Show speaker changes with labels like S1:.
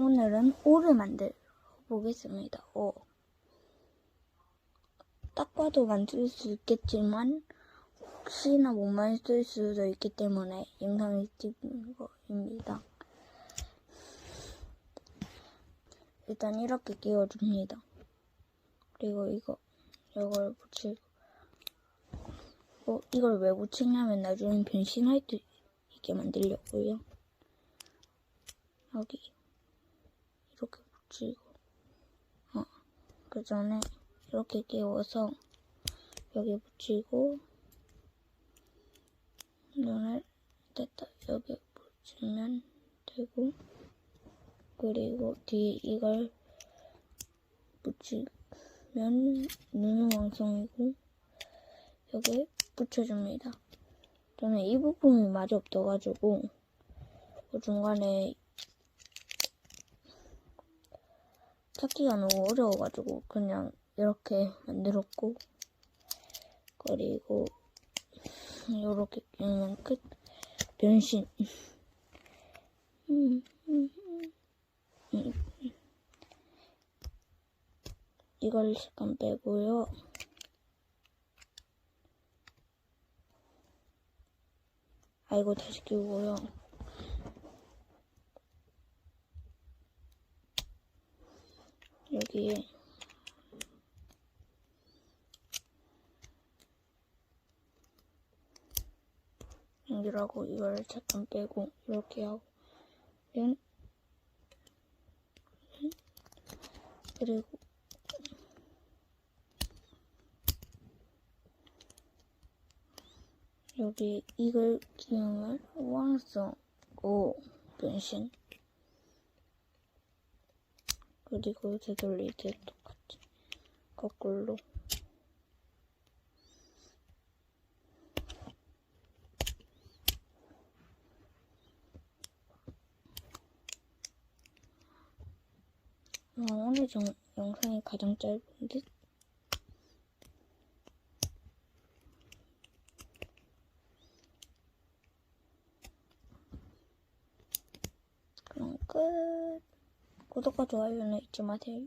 S1: 오늘은 오를 만들어 보겠습니다. 오. 딱 봐도 만들 수 있겠지만 혹시나 못 만들 수도 있기 때문에 영상을 찍는 거입니다. 일단 이렇게 끼워줍니다. 그리고 이거 이걸 붙이고 어, 이걸 왜 붙이냐면 나중에 변신할 수 있게 만들려고요. 여기 이렇게 붙이고 어, 그 전에 이렇게 끼워서 여기 붙이고 눈을 됐다 여기 붙이면 되고 그리고 뒤에 이걸 붙이면 눈은 완성이고 여기 붙여줍니다. 저는 이 부분이 마저 없어가지고 그 중간에 찾기가 너무 어려워가지고 그냥 이렇게 만들었고 그리고 이렇게 끼우면 끝. 변신. 이걸 잠깐 빼고요. 아이고 다시 끼우고요 여기에 연결하고 이걸 잠깐 빼고 이렇게 하고. 면 그리고. 여기 이걸 끼우면 완성 오 변신 그리고 되돌릴 때 똑같이 거꾸로 아, 오늘 정, 영상이 가장 짧은 듯? 그럼 끝. 구독과 좋아요는 잊지 마세요.